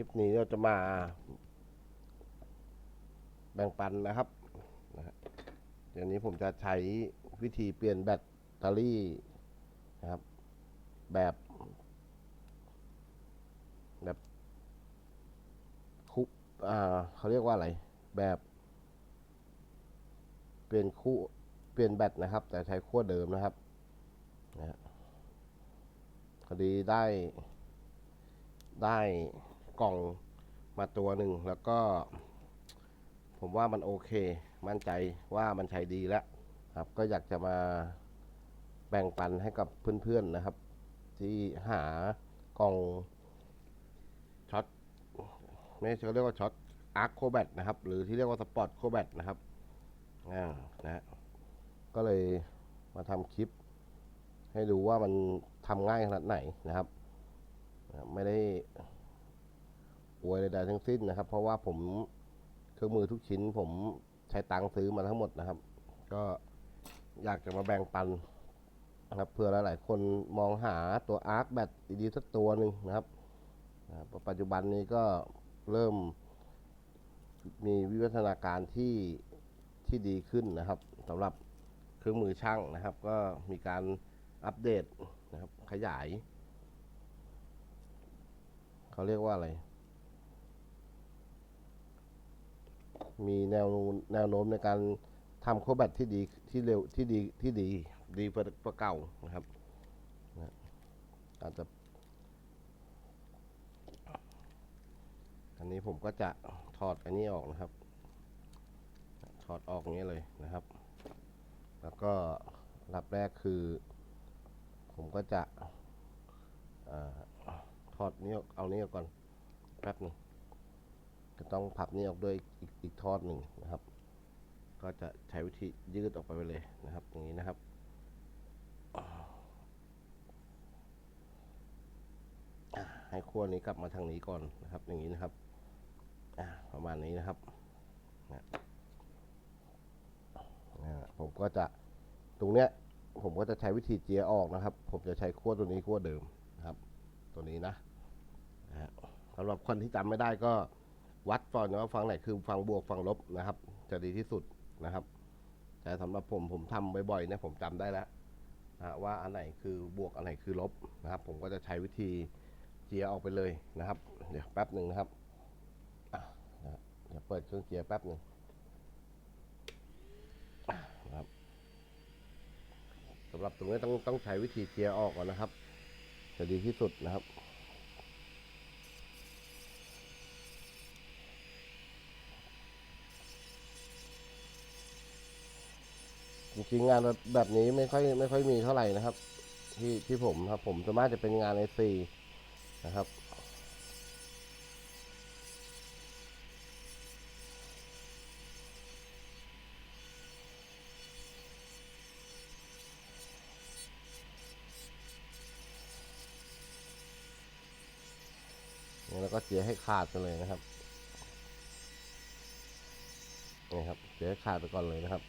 ลิปนี้เราจะมาแบ่งปันนะครับนะฮะเดี๋ยวนี้ผมจะใช้วิธีเปลี่ยนแบตเตอรี่นะครับ แบบ แบบคุอ่าเขาเรียกว่าอะไร แบบเปลี่ยนคู่เปลี่ยนแบตนะครับ แต่ใช้ขั้วเดิมนะครับนะฮะพอดีได้ได้ กล่องมาตัวหนึ่งแล้วก็ ผมว่ามันโอเค มั่นใจว่ามันใช้ดีแล้วครับ ก็อยากจะมาแบ่งปันให้กับเพื่อนๆนะครับ ที่หากล่องช็อตไม่ใช่เรียกว่าช็อตอาร์คโคแบตนะครับ หรือที่เรียกว่าสปอร์ตโคแบตนะครับอ่านะฮะก็เลยมาทำคลิป ให้ดูว่ามันทำง่ายขนาดไหนนะครับ ไม่ได้ อวยใดๆทั้งสิ้นนะครับ เพราะว่าผมเครื่องมือทุกชิ้น ผมใช้ตังค์ซื้อมาทั้งหมดนะครับ ก็อยากจะมาแบ่งปันนะครับเพื่อหลายๆคนมองหาตัวอาร์คแบตดีๆสักตัวหนึ่งนะครับปัจจุบันนี้ก็เริ่มมีวิวัฒนาการที่ที่ดีขึ้นนะครับสำหรับเครื่องมือช่างนะครับ ก็มีการอัปเดตนะครับ ขยาย เขาเรียกว่าอะไร มีแนวแนวโน้มในการทำโคแบตที่ดีที่เร็วที่ดีที่ดีดีกว่าเก่านะครับนะอาจจะอันนี้ผมก็จะถอดอันนี้ออกนะครับ ถอดออกอย่างนี้เลยนะครับ แล้วก็อับแรกคือ ผมก็จะอถอดนี้เอานี้ก่อนแป๊บหนึง จะต้องพับนี้ออกด้วยอีกอีกทอดหนึ่งนะครับ ก็จะใช้วิธียืดออกไปเลยนะครับ อย่างนี้นะครับ ให้ขั้วนี้กลับมาทางนี้ก่อนนะครับ อย่างนี้นะครับประมาณนี้นะครับผมก็จะตรงเนี้ยผมก็จะใช้วิธีเจียออกนะครับ ผมจะใช้ขั้วตัวนี้ขั้วเดิมนะครับ ตัวนี้นะสำหรับคนที่จำไม่ได้ก็ วัดก่อนว่าฝั่งไหนคือฝั่งบวกฝั่งลบนะครับ จะดีที่สุดนะครับ แต่สำหรับผมผมทำบ่อยๆเนี่ยผมจำได้แล้วนะว่าอันไหนคือบวกอันไหนคือลบนะครับ ผมก็จะใช้วิธีเจียออกไปเลยนะครับ เดี๋ยวแป๊บหนึ่งนะครับอะเดี๋ยวเปิดเครื่องเจียแป๊บหนึ่งนะครับสำหรับตรงนี้ต้องต้องใช้วิธีเจียออกก่อนนะครับ จะดีที่สุดนะครับ จริงงานแบบนี้ไม่ค่อยไม่ค่อยมีเท่าไหร่นะครับ ที่ที่ผมครับผมส่วนมากจะเป็นงานในซีนะครับแล้วก็เจียให้ขาดไปเลยนะครับนี่ครับเจียให้ขาดไปก่อนเลยนะครับ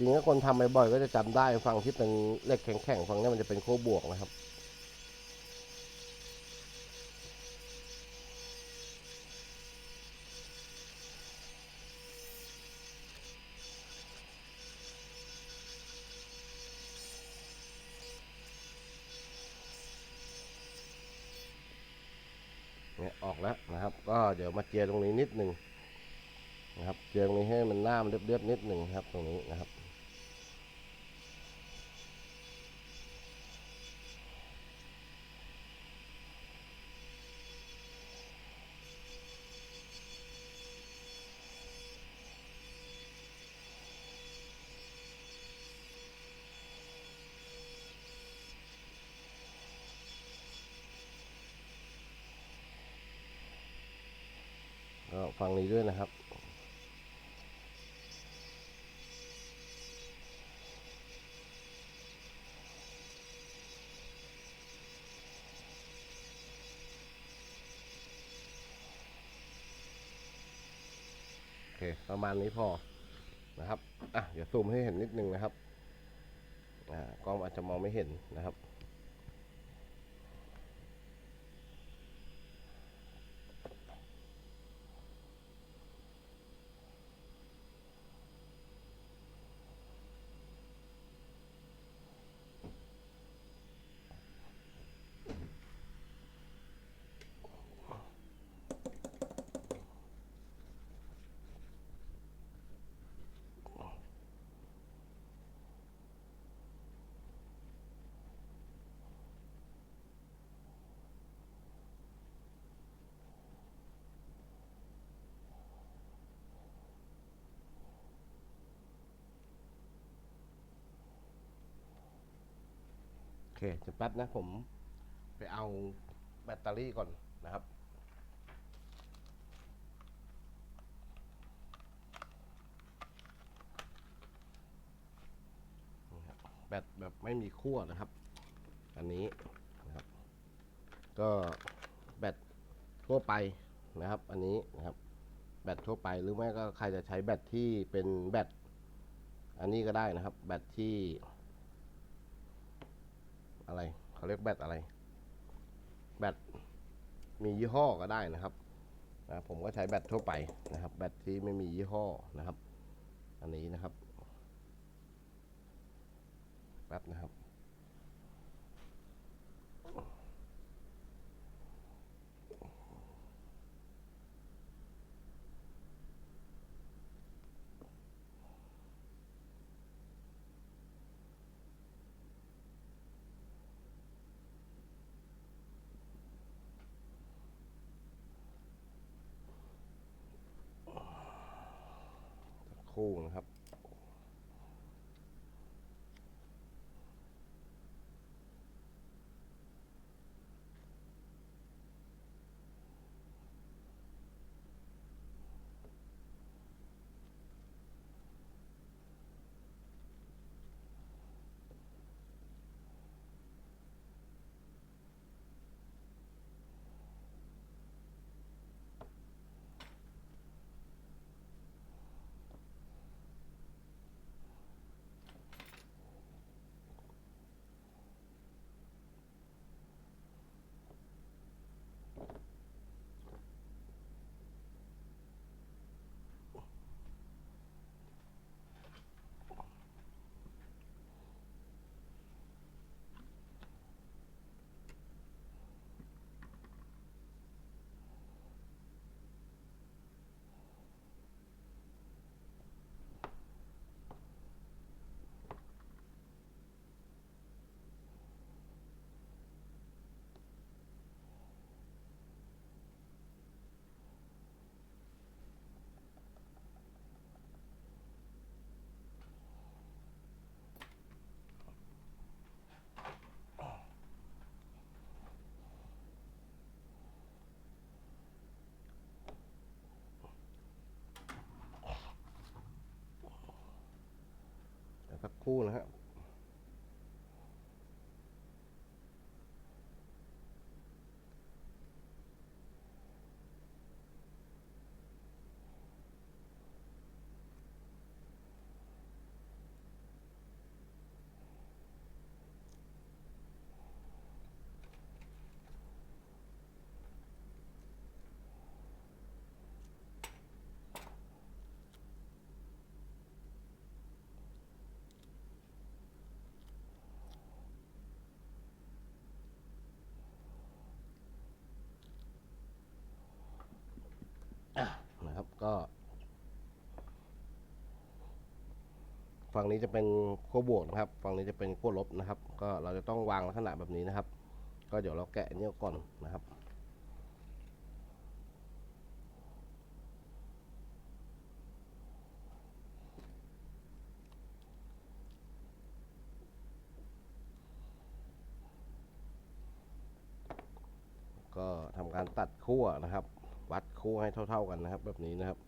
จริงๆถ้าคนทำบ่อยๆก็จะจำได้ฝั่งที่เป็นเหล็กแข็งๆฝั่งเนี้ยมันจะเป็นโค้บวกนะครับเนี่ยออกแล้วนะครับ ก็เดี๋ยวมาเจียตรงนี้นิดหนึ่งนะครับ เจียตรงนี้ให้มันหน้ามันเรียบๆนิดหนึ่งครับ ตรงนี้นะครับ ก็ฟังนี้ด้วยนะครับ ประมาณนี้พอนะครับอะเดี๋ยวซูมให้เห็นนิดนึงนะครับอ่ากล้องอาจจะมองไม่เห็นนะครับ เคเดี๋ยวแป๊บนะผมไปเอาแบตเตอรี่ก่อนนะครับ แบตแบบไม่มีขั้วนะครับ อันนี้นะครับ ก็แบตทั่วไปนะครับ อันนี้นะครับ แบตทั่วไปหรือไม่ก็ใครจะใช้แบตที่เป็นแบตอันนี้ก็ได้นะครับ แบตที่ อะไรเขาเรียกแบตอะไร แบตมียี่ห้อก็ได้นะครับนะผมก็ใช้แบตทั่วไปนะครับ แบตที่ไม่มียี่ห้อนะครับ อันนี้นะครับแป๊บนะครับ คู่นะครับ เดี๋ยวสัก คู่นะฮะอะนะครับ ก็ฝั่งนี้จะเป็นขั้วบวกนะครับ ฝั่งนี้จะเป็นขั้วลบนะครับ ก็เราจะต้องวางลักษณะแบบนี้นะครับ ก็เดี๋ยวเราแกะอันนี้ออกก่อนนะครับ ก็ทำการตัดขั้วนะครับ วัดขั้วให้เท่า ๆกันนะครับ แบบนี้นะครับ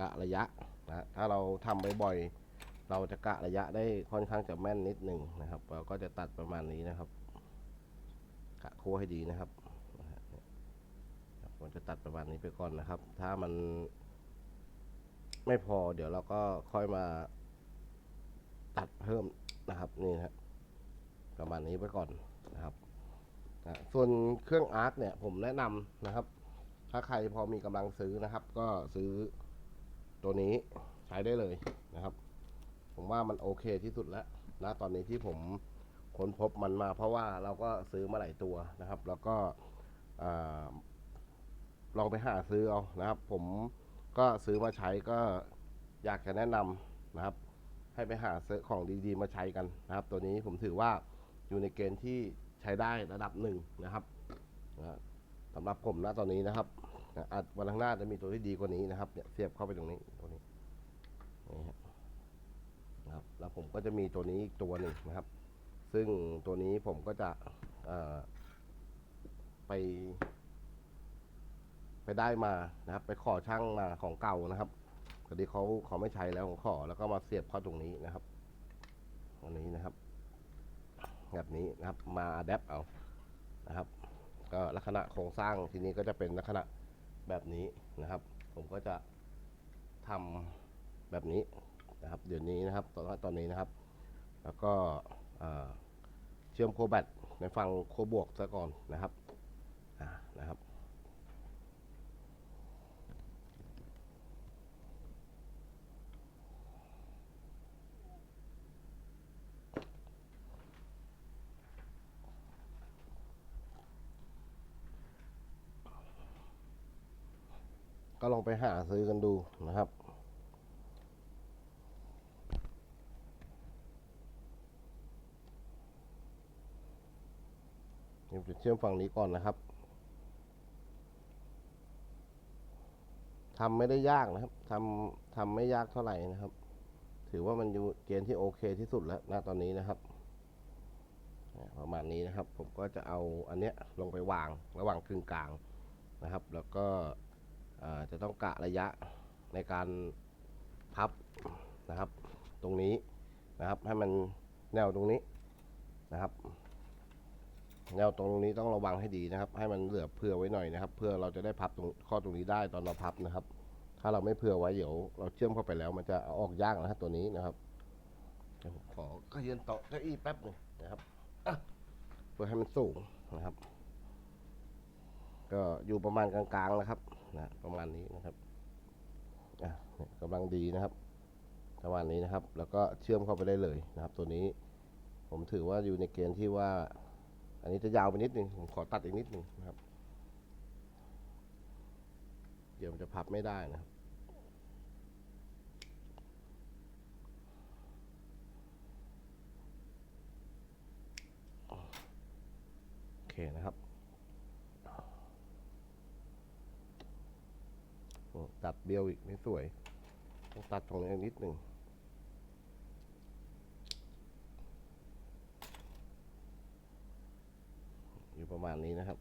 กะระยะนะถ้าเราทำบ่อยๆเราจะกะระยะได้ค่อนข้างจะแม่นนิดหนึ่งนะครับ เราก็จะตัดประมาณนี้นะครับ กะขั้วให้ดีนะครับนะฮะเนี่ยผมจะตัดประมาณนี้ไปก่อนนะครับ ถ้ามันไม่พอเดี๋ยวเราก็ค่อยมาตัดเพิ่มนะครับนี่นะประมาณนี้ไว้ก่อนนะครับส่วนเครื่องอาร์คเนี่ยผมแนะนำนะครับ ถ้าใครพอมีกำลังซื้อนะครับ ก็ซื้อตัวนี้ใช้ได้เลยนะครับ ผมว่ามันโอเคที่สุดแล้วนะตอนนี้ที่ผมค้นพบมันมา เพราะว่าเราก็ซื้อมาหลายตัวนะครับ แล้วก็ลองไปหาซื้อเอานะครับ ผมก็ซื้อมาใช้ก็อยากจะแนะนำนะครับ ให้ไปหาซื้อของดีๆ มาใช้กันนะครับ ตัวนี้ผมถือว่าอยู่ในเกณฑ์ที่ใช้ได้ระดับหนึ่งนะครับนะ สำหรับผมนะตอนนี้นะครับอาจวันข้างหน้าจะมีตัวที่ดีกว่านี้นะครับเนี่ยเสียบเข้าไปตรงนี้ตัวนี้นี่ฮะนะครับแล้วผมก็จะมีตัวนี้อีกตัวหนึ่งนะครับ ซึ่งตัวนี้ผมก็จะไป ไปได้มานะครับ ไปขอช่างมาของเก่านะครับพอดีเขาเขาไม่ใช้แล้วผมขอแล้วก็มาเสียบเข้าตรงนี้นะครับตรงนี้นะครับ แบบนี้นะครับมาอัดแอปเอานะครับ ก็ลักษณะโครงสร้างทีนี้ก็จะเป็นลักษณะแบบนี้นะครับ ผมก็จะทำแบบนี้นะครับ เดี๋ยวนี้นะครับตอนตอนนี้นะครับ แล้วก็เชื่อมโคแบตในฝั่งโคบวกซะก่อนนะครับนะครับ ก็ลองไปหาซื้อกันดูนะครับเดี๋ยวจะเชื่อมฝั่งนี้ก่อนนะครับทำไม่ได้ยากนะครับทำทำไม่ยากเท่าไหร่นะครับ ถือว่ามันอยู่เกณฑ์ที่โอเคที่สุดแล้วนะตอนนี้นะครับประมาณนี้นะครับ ผมก็จะเอาอันเนี้ยลงไปวางระหว่างกึ่งกลางนะครับ แล้วก็ จะต้องกะระยะในการพับนะครับ ตรงนี้นะครับ ให้มันแนวตรงนี้นะครับ แนวตรงนี้ต้องระวังให้ดีนะครับ ให้มันเหลือเผื่อไว้หน่อยนะครับ เพื่อเราจะได้พับตรงข้อตรงนี้ได้ตอนเราพับนะครับ ถ้าเราไม่เผื่อไว้เดี๋ยวเราเชื่อมเข้าไปแล้ว มันจะออกยากนะครับตัวนี้นะครับผมขอก็ยืนโต๊ะเก้าอี้แป๊บหนึ่งนะครับเพื่อให้มันสูงนะครับ ก็อยู่ประมาณกลางๆนะครับ นะประมาณนี้นะครับอะกำลังดีนะครับประมาณนี้นะครับ แล้วก็เชื่อมเข้าไปได้เลยนะครับ ตัวนี้ผมถือว่าอยู่ในเกณฑ์ที่ว่า อันนี้จะยาวไปนิดนึงผมขอตัดอีกนิดนึงนะครับ เดี๋ยวมันจะพับไม่ได้นะครับโอเคนะครับ โอ้ ตัดเบี้ยวอีกไม่สวย ต้องตัดตรงนี้นิดหนึ่งอยู่ประมาณนี้นะครับ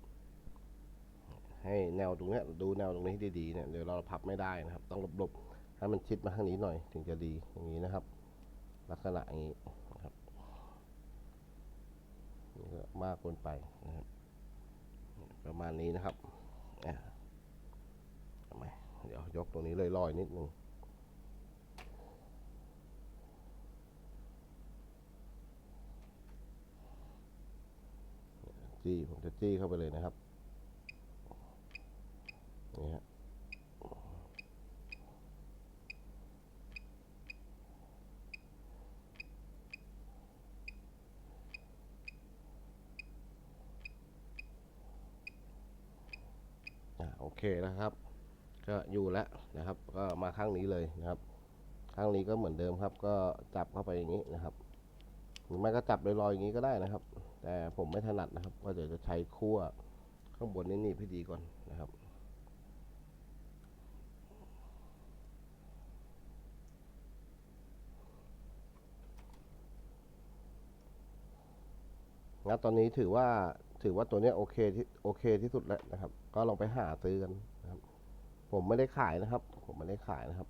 ให้แนวตรงนี้ดูแนวตรงนี้ให้ดีๆเนี่ยเดี๋ยวเราพับไม่ได้นะครับ ต้องหลบๆให้มันชิดมาข้างนี้หน่อยถึงจะดีอย่างนี้นะครับ ลักษณะอย่างนี้นะครับนี่ก็มากเกินไปนะครับ ประมาณนี้นะครับอะทำไม เดี๋ยวยกตรงนี้เลยลอยนิดนึงจี้ผมจะจี้เข้าไปเลยนะครับนี่ฮะอะโอเคนะครับ ก็อยู่แล้วนะครับ ก็มาข้างนี้เลยนะครับ ข้างนี้ก็เหมือนเดิมครับ ก็จับเข้าไปอย่างนี้นะครับหรือไม่ก็จับลอยๆอย่างนี้ก็ได้นะครับ แต่ผมไม่ถนัดนะครับ ก็เดี๋ยวจะใช้คั่วข้างบนนี้หนีบให้ดีก่อนนะครับงั้นตอนนี้ถือว่าถือว่าตัวนี้โอเคที่โอเคที่สุดแล้วนะครับ ก็ลองไปหาซื้อกันนะครับ ผมไม่ได้ขายนะครับ ผมไม่ได้ขายนะครับ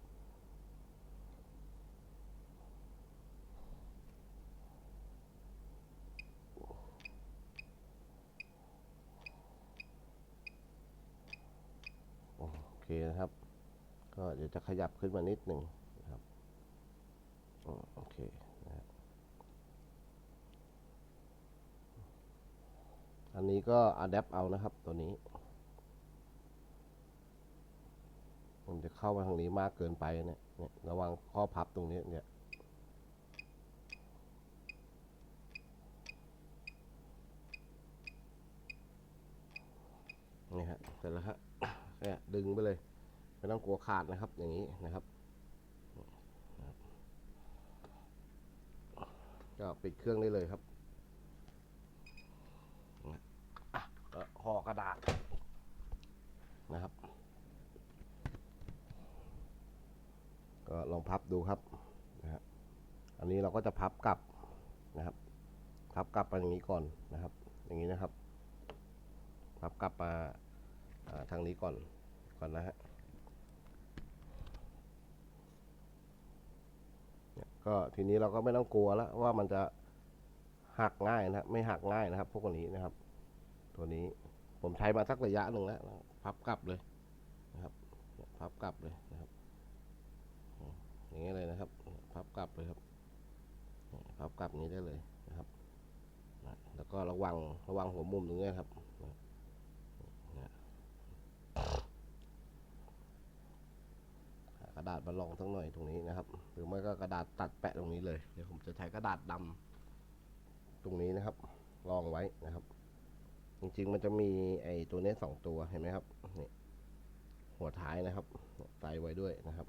โอเคนะครับ ก็เดี๋ยวจะขยับขึ้นมานิดหนึ่งนะครับโอเคนะฮะอันนี้ก็อัดแอปเอานะครับตัวนี้ มันจะ เข้ามาทางนี้มากเกินไปเนี่ยเนี่ยระวังข้อพับตรงนี้เนี่ยนี่ฮะเสร็จแล้วฮะเนี่ยดึงไปเลยไม่ต้องกลัวขาดนะครับอย่างนี้นะครับก็ปิดเครื่องได้เลยครับอะห่อกระดาษนะครับ ก็ลองพับดูครับนะฮะอันนี้เราก็จะพับกลับนะครับ พับกลับไปอย่างนี้ก่อนนะครับ อย่างนี้นะครับ พับกลับมาทางนี้ก่อนก่อนนะฮะก็ทีนี้เราก็ไม่ต้องกลัวแล้วว่ามันจะหักง่ายนะไม่หักง่ายนะครับ พวกนี้นะครับ ตัวนี้ผมใช้มาสักระยะหนึ่งแล้วพับกลับเลยนะครับ พับกลับเลยนะครับ อย่างนี้เลยนะครับ พับกลับเลยครับ พับกลับนี้ได้เลยนะครับ แล้วก็ระวังระวังหัวมุมตรงนี้ครับกระดาษมาลองสักหน่อยตรงนี้นะครับ หรือไม่ก็กระดาษตัดแปะตรงนี้เลย เดี๋ยวผมจะใช้กระดาษดำตรงนี้นะครับรองไว้นะครับ จริงๆมันจะมีไอ้ตัวนี้สองตัวเห็นไหมครับนี่หัวท้ายนะครับใส่ไว้ด้วยนะครับ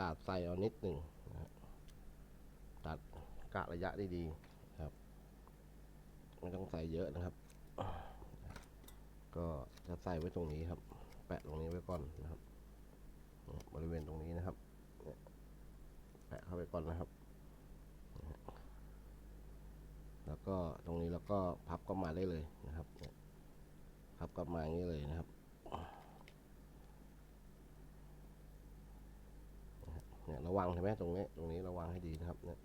ดาษใส่เอานิดหนึ่งนะตัดกะระยะได้ดีๆครับ ไม่ต้องใส่เยอะนะครับ ก็จะใส่ไว้ตรงนี้ครับ แปะตรงนี้ไว้ก่อนนะครับ บริเวณตรงนี้นะครับ แปะเข้าไปก่อนนะครับ แล้วก็ตรงนี้แล้วก็พับก็มาได้เลยนะครับพับกลับมาอย่างนี้เลยนะครับ เนี่ยระวังใช่ไหมตรงนี้ตรงนี้ระวังให้ดีนะครับเนี่ย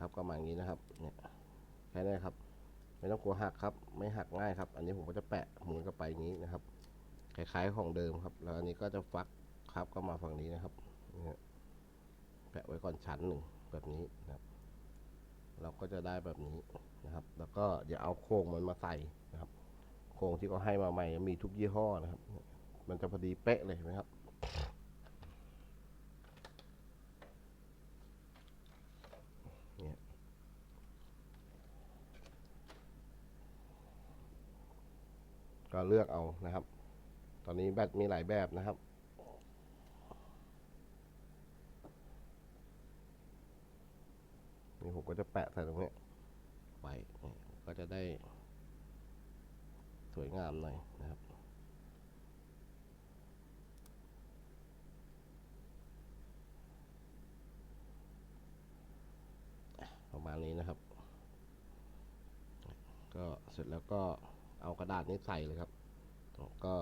ครับก็มาอย่างนี้นะครับเนี่ยแค่นี้ครับ ไม่ต้องกลัวหักครับ ไม่หักง่ายครับ อันนี้ผมก็จะแปะหมุนเข้าไปอย่างนี้นะครับคล้ายๆของเดิมครับ แล้วอันนี้ก็จะฟักครับก็มาฝั่งนี้นะครับเนี่ยแปะไว้ก่อนชั้นหนึ่งแบบนี้นะครับ เราก็จะได้แบบนี้นะครับ แล้วก็อย่าเอาโครงมันมาใส่นะครับ โครงที่เขาให้มาใหม่มีทุกยี่ห้อนะครับ มันจะพอดีเป๊ะเลยเห็นไหมครับ ก็เลือกเอานะครับ ตอนนี้แบตมีหลายแบบนะครับ นี่ผมก็จะแปะใส่ตรงนี้ไว้นี่ก็จะได้สวยงามหน่อยนะครับประมาณนี้นะครับ ก็เสร็จแล้วก็ เอากระดาษนี้ใส่เลยครับ ก็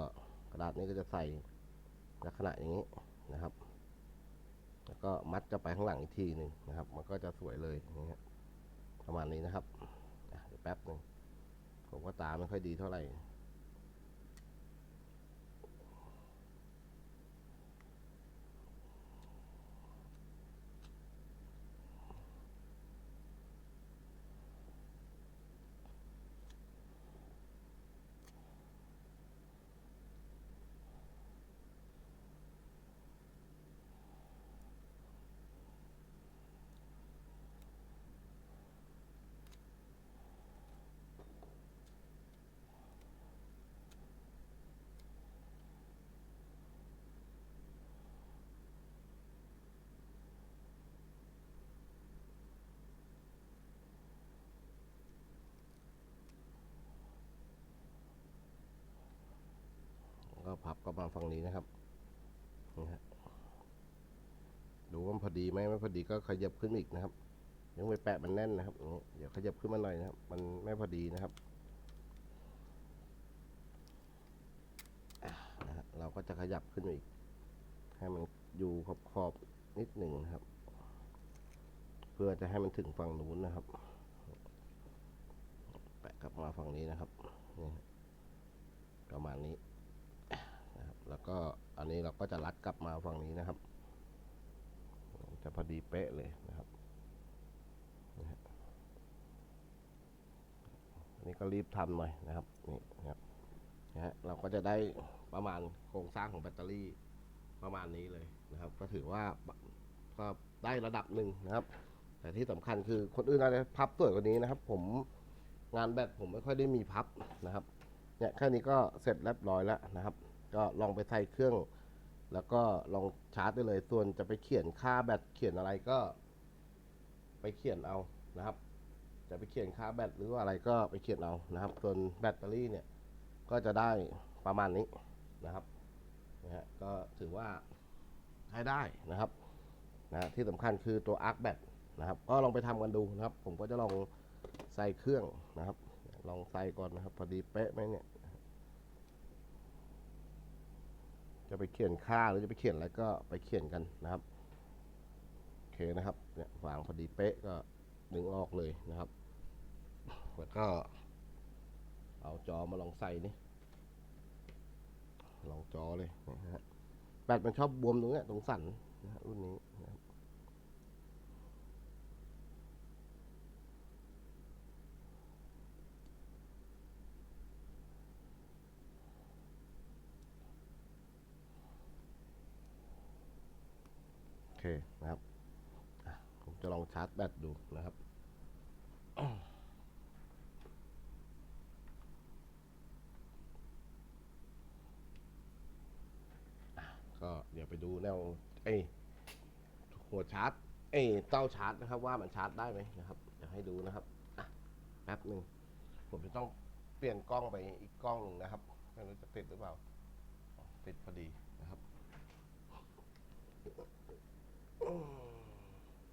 กระดาษนี้ก็จะใส่ลักษณะอย่างนี้นะครับ แล้วก็มัดจะไปข้างหลังอีกทีหนึ่งนะครับ มันก็จะสวยเลยอย่างเงี้ยประมาณนี้นะครับเดี๋ยวแป๊บหนึ่งผมก็ตาไม่ค่อยดีเท่าไหร่ นะครับนี่ฮะดูว่าพอดีไหมไม่พอดีก็ขยับขึ้นอีกนะครับยังไปแปะมันแน่นนะครับอย่างนี้เดี๋ยวขยับขึ้นมาหน่อยนะครับ มันไม่พอดีนะครับเราก็จะขยับขึ้นอีก ให้มันอยู่ขอบขอบนิดหนึ่งนะครับ เพื่อจะให้มันถึงฝั่งนู้นนะครับ แปะกลับมาฝั่งนี้นะครับนี่ประมาณนี้ แล้วก็อันนี้เราก็จะรัดกลับมาฝั่งนี้นะครับ จะพอดีเป๊ะเลยนะครับนี่ฮะอันนี้ก็รีบทำหน่อยนะครับนี่นะครับนะฮะเราก็จะได้ประมาณโครงสร้างของแบตเตอรี่ประมาณนี้เลยนะครับ ก็ถือว่าก็ได้ระดับหนึ่งนะครับ แต่ที่สำคัญคือคนอื่นอาจจะพับสวยกว่านี้นะครับ ผมงานแบตผมไม่ค่อยได้มีพับนะครับเนี่ยแค่นี้ก็เสร็จเรียบร้อยแล้วนะครับ ก็ลองไปใส่เครื่อง แล้วก็ลองชาร์จได้เลย ส่วนจะไปเขียนค่าแบตเขียนอะไรก็ ไปเขียนเอานะครับ จะไปเขียนค่าแบตหรือว่าอะไรก็ไปเขียนเอานะครับ ส่วนแบตเตอรี่เนี่ย ก็จะได้ประมาณนี้นะครับนะฮะก็ถือว่าใช้ได้นะครับนะที่สำคัญคือตัวอาร์คแบตนะครับ ก็ลองไปทำกันดูนะครับ ผมก็จะลองใส่เครื่องนะครับ ลองใส่ก่อนนะครับ พอดีเป๊ะไหมเนี่ย จะไปเขียนค่าหรือจะไปเขียนอะไรก็ไปเขียนกันนะครับโอเคนะครับเนี่ยวางพอดีเป๊ะก็ดึงออกเลยนะครับ แล้วก็ เอาจอมาลองใส่นี่ลองจอเลยนะฮะแบตมันชอบบวมตรงเนี้ยตรงสันนะฮะรุ่นนี้ นะครับโอเคนะครับผมจะลองชาร์จแบตดูนะครับก็เดี๋ยวไปดูแนวไอ้หัวชาร์จไอ้เต้าชาร์จนะครับว่ามันชาร์จได้ไหมนะครับเดี๋ยวให้ดูนะครับแป๊บหนึ่งผมจะต้องเปลี่ยนกล้องไปอีกกล้องหนึ่งนะครับไม่รู้จะติดหรือเปล่า ติดพอดีนะครับ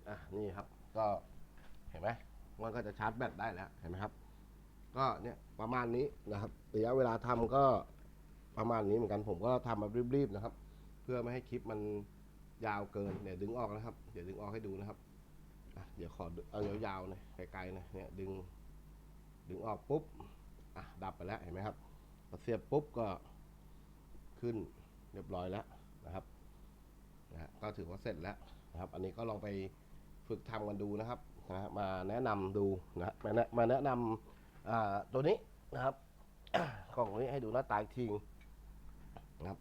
อะนี่ครับ ก็เห็นไหมมันก็จะชาร์จแบตได้แล้วเห็นไหมครับ ก็เนี่ยประมาณนี้นะครับระยะเวลาทำก็ประมาณนี้เหมือนกันผมก็ทำแบบรีบๆนะครับ เพื่อไม่ให้คลิปมันยาวเกินเดี๋ยวดึงออกนะครับ เดี๋ยวดึงออกให้ดูนะครับเดี๋ยวขอเอายาวๆหน่อยไกลๆหนะเนี่ยดึง ดึงออกปุ๊บอะดับไปแล้วเห็นไหมครับพอเสียบปุ๊บก็ขึ้นเรียบร้อยแล้วนะครับนะก็ถือว่าเสร็จแล้ว นะครับ อันนี้ก็ลองไปฝึกทำกันดูนะครับนะมาแนะนำดูนะมาแนะมาแนะนำตัวนี้นะครับกล่องนี้ให้ดูหน้าตาอีกทีนะครับ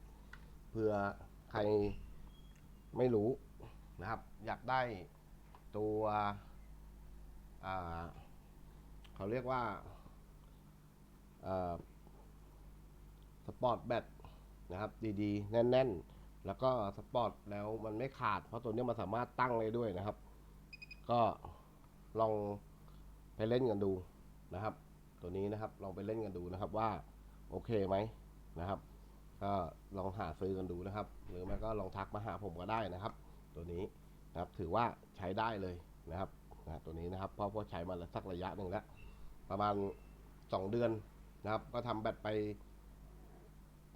เผื่อใครไม่รู้นะครับ อยากได้ตัวเขาเรียกว่าสปอร์ตแบตนะครับ ดีๆ แน่น ๆ แล้วก็สปอร์ตแล้วมันไม่ขาด เพราะตัวนี้มันสามารถตั้งได้ด้วยนะครับ ก็ลองไปเล่นกันดูนะครับ ตัวนี้นะครับลองไปเล่นกันดูนะครับว่าโอเคไหมนะครับ ก็ลองหาซื้อกันดูนะครับ หรือไม่ก็ลองทักมาหาผมก็ได้นะครับ ตัวนี้นะครับถือว่าใช้ได้เลยนะครับนะตัวนี้นะครับเพราะว่าใช้มาสักระยะหนึ่งแล้วประมาณ 2 เดือนนะครับ ก็ทำแบตไป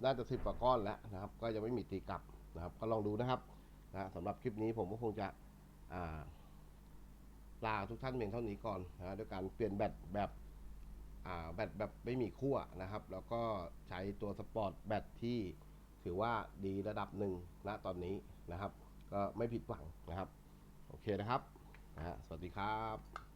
น่าจะสิบกว่าก้อนแล้วนะครับ ก็ยังไม่มีตีกลับ นะครับ ก็ลองดูนะครับนะสำหรับคลิปนี้ผมก็คงจะอ่าลาทุกท่านเพียงเท่านี้ก่อนนะด้วยการเปลี่ยนแบตแบบอ่าแบตแบบไม่มีขั้วนะครับ แล้วก็ใช้ตัวสปอร์ตแบตที่ถือว่าดีระดับหนึ่งณตอนนี้นะครับ ก็ไม่ผิดหวังนะครับ โอเคนะครับนะสวัสดีครับ